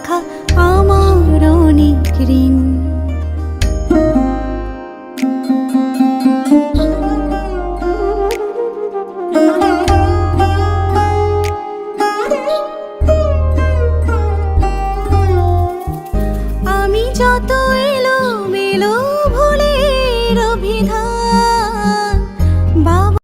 রাখা আমার অনেক ঋণ। আমি যত এলো মেলো ভুলের অভিধান